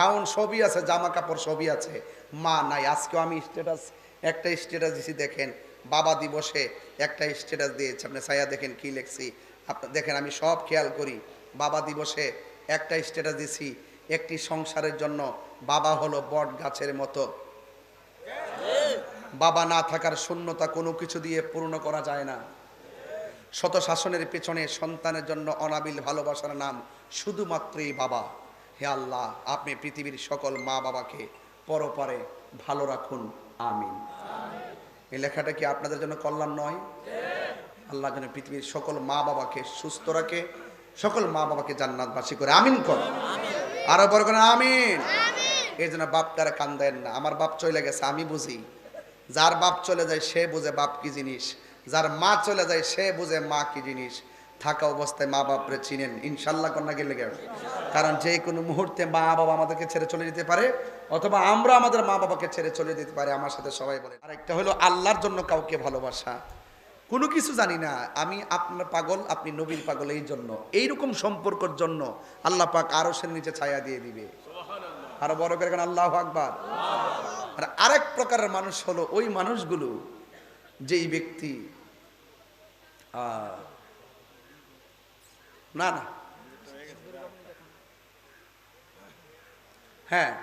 খাওন সবই আছে, জামা কাপড় সবই আছে। মা নাই, আজকেও আমি স্ট্যাটাস একটা স্ট্যাটাস দিছি, দেখেন, বাবা দিবসে একটা স্ট্যাটাস দিয়েছে। আপনি সায়া দেখেন কি লেখছি। আপনি দেখেন, আমি সব খেয়াল করি, বাবা দিবসে একটা স্ট্যাটাস দিছি, একটি সংসারের জন্য বাবা হলো বট গাছের মতো। বাবা না থাকার শূন্যতা কোনো কিছু দিয়ে পূর্ণ করা যায় না। শত শাসনের পেছনে সন্তানের জন্য অনাবিল ভালোবাসার নাম শুধুমাত্রই বাবা। হে আল্লাহ আপনি পৃথিবীর সকল মা বাবাকে পরপারে ভালো রাখুন আমিন। এই লেখাটা কি আপনাদের জন্য কল্যাণ নয়? আল্লাহ যেন পৃথিবীর সকল মা বাবাকে সুস্থ রাখে সকল মা বাবাকে জান্নাত জান্নাতবাসী করে আমিন কর। আরও বড় করে আমিন। এই জন্য বাপটারা কান্দেন না। আমার বাপ চলে গেছে আমি বুঝি। যার বাপ চলে যায় সে বুঝে বাপ কি জিনিস। যার মা চলে যায় সে বুঝে মা কি জিনিস। থাকা অবস্থায় মা বাপরে চিনেন ইনশাল্লাহ কন্যা গেলে গেল কারণ যে কোনো মুহূর্তে মা বাবা আমাদেরকে ছেড়ে চলে যেতে পারে অথবা আমরা আমাদের মা বাবাকে ছেড়ে চলে যেতে পারি আমার সাথে সবাই বলে। আরেকটা হলো আল্লাহর জন্য কাউকে ভালোবাসা। কোনো কিছু জানি না আমি আপনার পাগল আপনি নবীর পাগল এই জন্য। এইরকম সম্পর্কের জন্য আল্লাহ পাক আরও সে নিচে ছায়া দিয়ে দিবে। আরও বড় করে কেন আল্লাহ আকবার। আর আরেক প্রকারের মানুষ হলো ওই মানুষগুলো যেই ব্যক্তি আহ, না না। হ্যাঁ।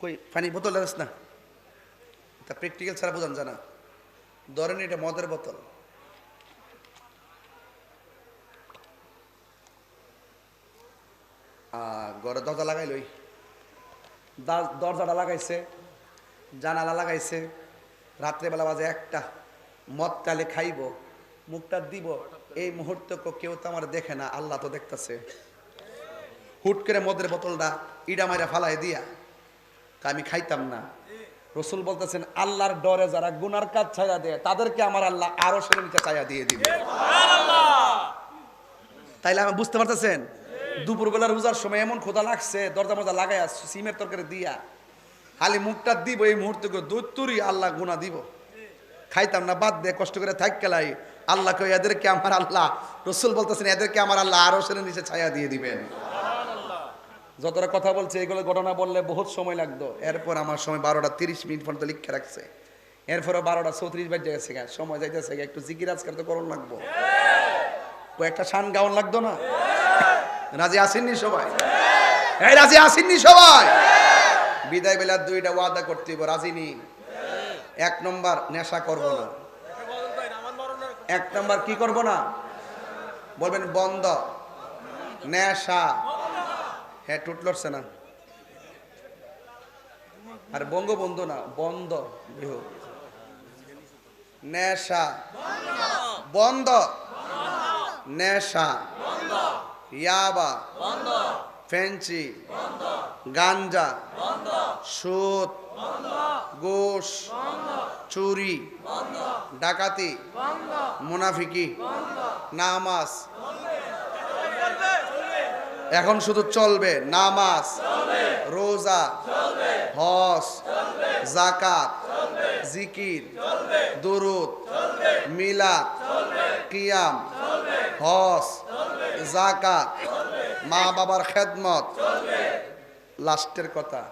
কই পানি বোতল আছে না? তা প্র্যাকটিক্যাল ছাড়া বোঝান জানা ধরেন এটা মদের বোতল। ঘরে দরজা লাগাইলই দা- দরজাটা লাগাইছে, জানালা লাগাইছে। রাত্রেবেলা বাজে একটা। মদ টালে খাইব, মুখটা দিব। এই মুহূর্তে কেউ তো আমার দেখে না, আল্লাহ তো দেখতেছে। হুট করে মদের বোতলটা ইডা মাইরা ফালাই দিয়া, তা আমি খাইতাম না। রসুল বলতেছেন, আল্লাহর ডরে যারা গুনার কাজ ছায়া দেয়, তাদেরকে আমার আল্লাহ আরও সেরে ছায়া দিয়ে দিবে। তাইলে আমি বুঝতে পারতেছেন? দুপুরবেলা রোজার সময় এমন খোদা লাগছে, দরজা মজা লাগাই সিমের তরকারি দিয়া, খালি মুখটা দিব এই মুহূর্তে দুধ তুরি আল্লাহ গুণা দিব। খাইতাম না, বাদ দে, কষ্ট করে থাক কেলাই আল্লাহকে এদেরকে আমার আল্লাহ রসুল বলতেছেন এদেরকে আমার আল্লাহ আরও সেরে নিচে ছায়া দিয়ে দিবেন। যতটা কথা বলছে এগুলো ঘটনা বললে বহুত সময় লাগতো। এরপর আমার সময় বারোটা তিরিশ মিনিট পর্যন্ত লিখে রাখছে। এরপরে বারোটা চৌত্রিশ বাজে গেছে সময় যাইতেছে একটু জিকির আজকার তো করণ লাগবো। কয়েকটা শান গাউন লাগতো না? রাজি আসেননি সবাই? এই রাজি আসেননি সবাই? বিদায় বেলা দুইটা ওয়াদা করতে হইব রাজি নি এক নম্বর নেশা করব না। এক নম্বর কি করব না? বলবেন বন্ধ। নেশা। হ্যাঁ টুট লড়ছে না। আর বঙ্গবন্ধু না, বন্ধ বিহু নেশা। বন্ধ। নেশা। ইয়াবা। ফেন্সি গাঞ্জা সুদ গোশ চুরি ডাকাতি মুনাফিকি নামাজ। এখন শুধু চলবে নামাজ রোজা হস জাকাত জিকির দুরুদ মিলাদ কিয়াম হস জাকাত মা বাবার খেদমত লাস্টের কথা।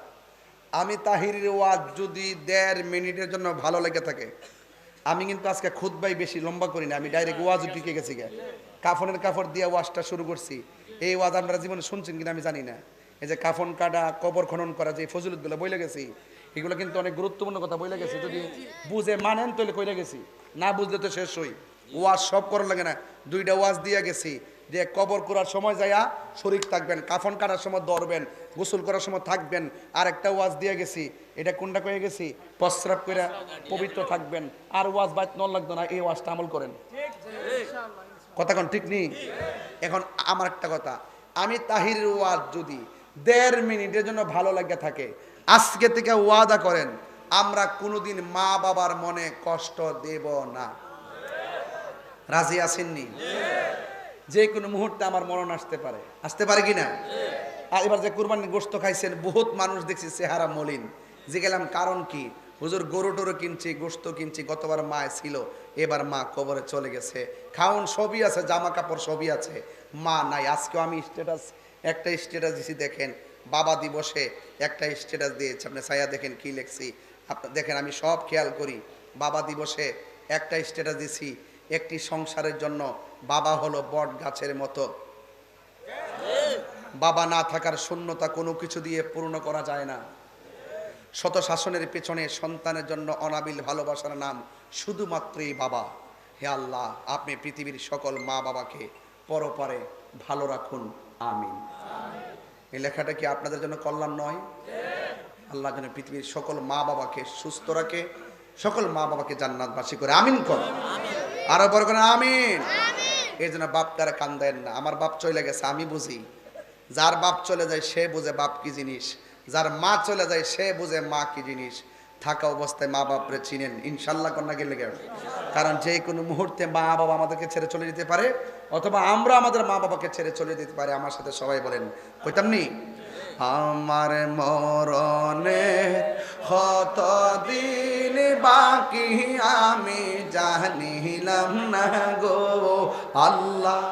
আমি তাহিরের ওয়াজ যদি দেড় মিনিটের জন্য ভালো লেগে থাকে, আমি কিন্তু আজকে খুদ্বাই বেশি লম্বা করি না, আমি ডাইরেক্ট ওয়াজ ঢুকে গেছি গে কাফনের কাপড় দিয়ে ওয়াজটা শুরু করছি। এই ওয়াজ আপনারা জীবনে শুনছেন কিনা আমি জানি না। এই যে কাফন কাটা, কবর খনন করা, যে ফজিলতগুলো বইলে গেছি, এগুলো কিন্তু অনেক গুরুত্বপূর্ণ কথা বইলে গেছি। যদি বুঝে মানেন তাহলে কইলে গেছি, না বুঝলে তো শেষ হই। ওয়াজ সব করার লাগে না। দুইটা ওয়াজ দিয়ে গেছি যে কবর করার সময় যাইয়া শরিক থাকবেন, কাফন কাটার সময় ধরবেন, গোসল করার সময় থাকবেন আর একটা ওয়াজ দিয়ে গেছি। এটা কোনটা কয়ে গেছি? প্রস্রাব করে পবিত্র থাকবেন। আর ওয়াজ বাইত নল লাগতো না, এই ওয়াজটা আমল করেন। কথা কোন, ঠিক নেই? এখন আমার একটা কথা, আমি তাহিরের ওয়াজ যদি দেড় মিনিটের জন্য ভালো লাগে থাকে, আজকে থেকে ওয়াদা করেন, আমরা কোনোদিন মা বাবার মনে কষ্ট দেব না। রাজি আসেননি যে কোনো মুহূর্তে আমার মরণ আসতে পারে। আসতে পারে কি না আর এবার যে কুরবানির গোস্ত খাইছেন, বহুত মানুষ দেখছি চেহারা মলিন। যে গেলাম, কারণ কি? হুজুর গরু টরু কিনছি গোস্ত কিনছি, গতবার মা ছিল, এবার মা কবরে চলে গেছে। খাওন সবই আছে, জামা কাপড় সবই আছে। মা নাই, আজকেও আমি স্ট্যাটাস একটা স্ট্যাটাস দিছি, দেখেন, বাবা দিবসে একটা স্ট্যাটাস দিয়েছে। আপনি সাইয়া দেখেন কি লিখছি। আপনি দেখেন, আমি সব খেয়াল করি, বাবা দিবসে একটা স্ট্যাটাস দিছি একটি সংসারের জন্য বাবা হলো বট গাছের মতো। বাবা না থাকার শূন্যতা কোনো কিছু দিয়ে পূর্ণ করা যায় না। শত শাসনের পেছনে সন্তানের জন্য অনাবিল ভালোবাসার নাম শুধুমাত্রই বাবা। হে আল্লাহ, আপনি পৃথিবীর সকল মা বাবাকে পরপারে ভালো রাখুন। আমিন। এই লেখাটা কি আপনাদের জন্য কল্যাণ নয়? আল্লাহ যেন পৃথিবীর সকল মা বাবাকে সুস্থ রাখে, সকল মা বাবাকে জান্নাতবাসী করে। আমিন কর। আরও বড় করে আমিন। এই জন্য বাপ তারা কান্দেন না। আমার বাপ চলে গেছে আমি বুঝি। যার বাপ চলে যায় সে বুঝে বাপ কি জিনিস। যার মা চলে যায় সে বুঝে মা কি জিনিস। থাকা অবস্থায় মা বাপরে চিনেন। ইনশাল্লাহ কন্যা গেলে গেলে। কারণ যে কোনো মুহূর্তে মা বাবা আমাদেরকে ছেড়ে চলে যেতে পারে অথবা আমরা আমাদের মা বাবাকে ছেড়ে চলে যেতে পারে আমার সাথে সবাই বলেন। কইতাম নি? আমার মরণে হত বাকি আমি জানিলাম না গো। আল্লাহ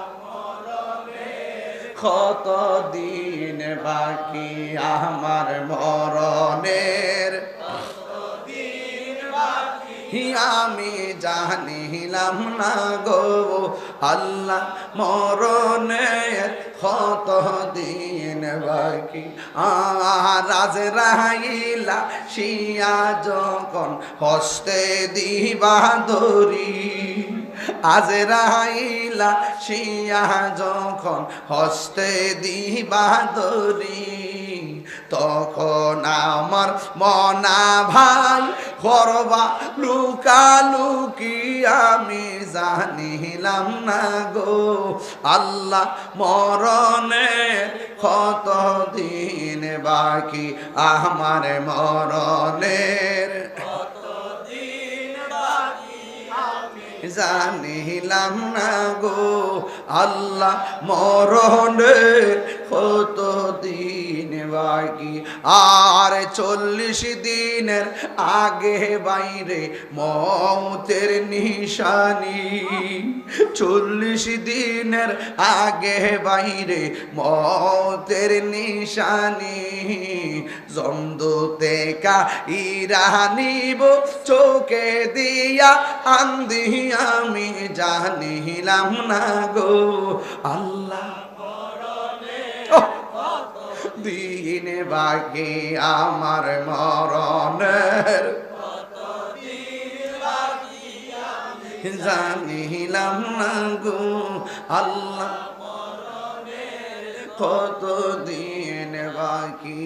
কত দিন বাকি আমার মরণের? আমি জানিলাম না গো, আল্লাহ মরণের কত দিন বাকি। আজ রাইলা শিয়া যখন হস্তে দিবা দরি আজ রাইলা শিয়া যখন হস্তে দিবা দরি তখন আমার মনা ভাই করবা? লুকালুকি আমি জানিলাম না গো। আল্লাহ মরণে কত দিন বাকি? আমার মরণের জানিলাম না গো। আল্লাহ মরণে কত দিন বাকি আর চল্লিশ দিনের আগে বাইরে মৌতের নিশানি। চল্লিশ দিনের আগে বাইরে মৌতের নিশানি। জমদুতে কা ইরানিব চোখে দিয়া, আন্দি আমি জানিলাম না গো আল্লাহ। বাকি আমার মরণের। জানিলাম না গো আল্লাহ কত দিন বাকি